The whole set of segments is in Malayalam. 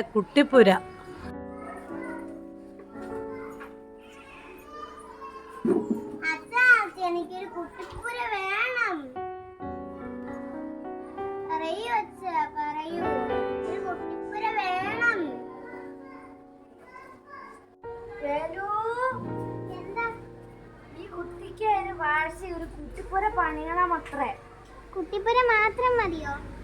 കുട്ടിപ്പുര. അച്ഛാ എനിക്കൊരു കുട്ടിപ്പുര വേണം. പറയൂ അച്ഛ പറയൂ. ഒരു കുട്ടിപ്പുര വേണം. എന്താ? ഈ കുട്ടിക്ക് ഒരു വാഴ്ച ഒരു കുട്ടിപ്പുര പണിയണം അത്രേ. കുട്ടിപ്പുര മാത്രം മതിയോ?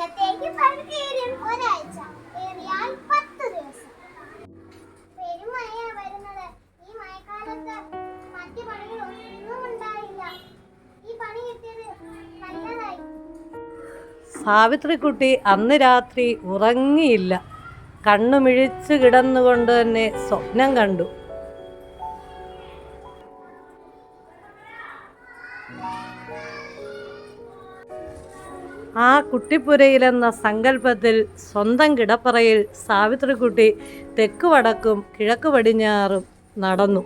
ഇന്നത്തേക്ക് പഴുക്കേറിയും ഒരാഴ്ച. ഏറിയാൽ പത്ത് ദിവസം. പെരുമഴയാ വരുന്നത്. ഈ മഴക്കാലത്ത് മറ്റു പണികൾ ഒന്നും ഉണ്ടായില്ല. ഈ പണി കിട്ടിയത് നല്ലതായി. സാവിത്രിക്കുട്ടി അന്ന് രാത്രി ഉറങ്ങിയില്ല. കണ്ണുമിഴിച്ച് കിടന്നുകൊണ്ട് തന്നെ സ്വപ്നം കണ്ടു. ആ കുട്ടിപ്പുരയിലെന്ന സങ്കല്പത്തിൽ സ്വന്തം കിടപ്പറയിൽ സാവിത്രിക്കുട്ടി തെക്ക് വടക്കും കിഴക്ക് പടിഞ്ഞാറും നടന്നു.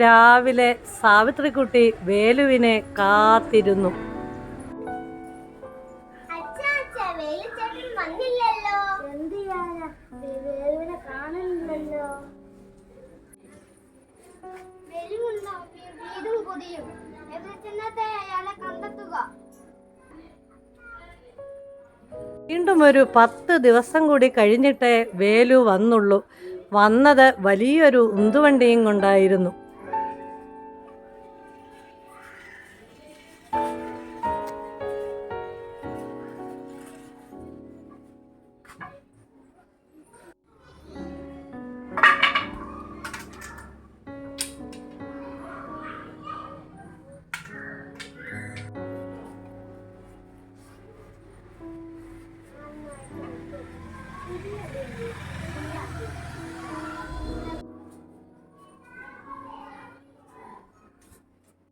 രാവിലെ സാവിത്രിക്കുട്ടി വേലുവിനെ കാത്തിരുന്നു. വീണ്ടും ഒരു പത്ത് ദിവസം കൂടി കഴിഞ്ഞിട്ടേ വേലു വന്നുള്ളൂ. വന്നത് വലിയൊരു ഉന്തുവണ്ടിയും കൊണ്ടായിരുന്നു.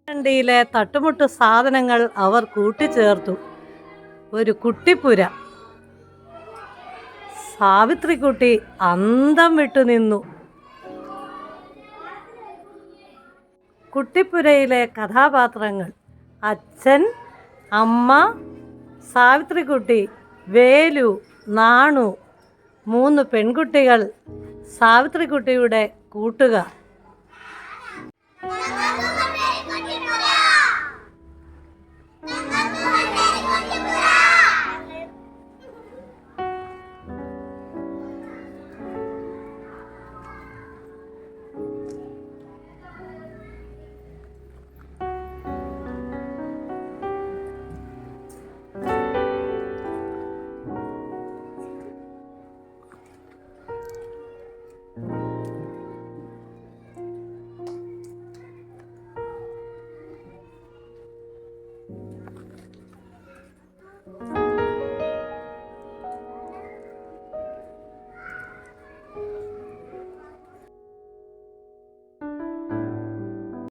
വണ്ടിയിലെ തട്ടുമുട്ട് സാധനങ്ങൾ അവർ കൂട്ടിച്ചേർത്തു. ഒരു കുട്ടിപ്പുര. സാവിത്രിക്കുട്ടി അന്തം വിട്ടു നിന്നു. കുട്ടിപ്പുരയിലെ കഥാപാത്രങ്ങൾ അച്ഛൻ അമ്മ സാവിത്രിക്കുട്ടി വേലു നാണു മൂന്ന് പെൺകുട്ടികൾ സാവിത്രിക്കുട്ടിയുടെ കൂട്ടുകാർ.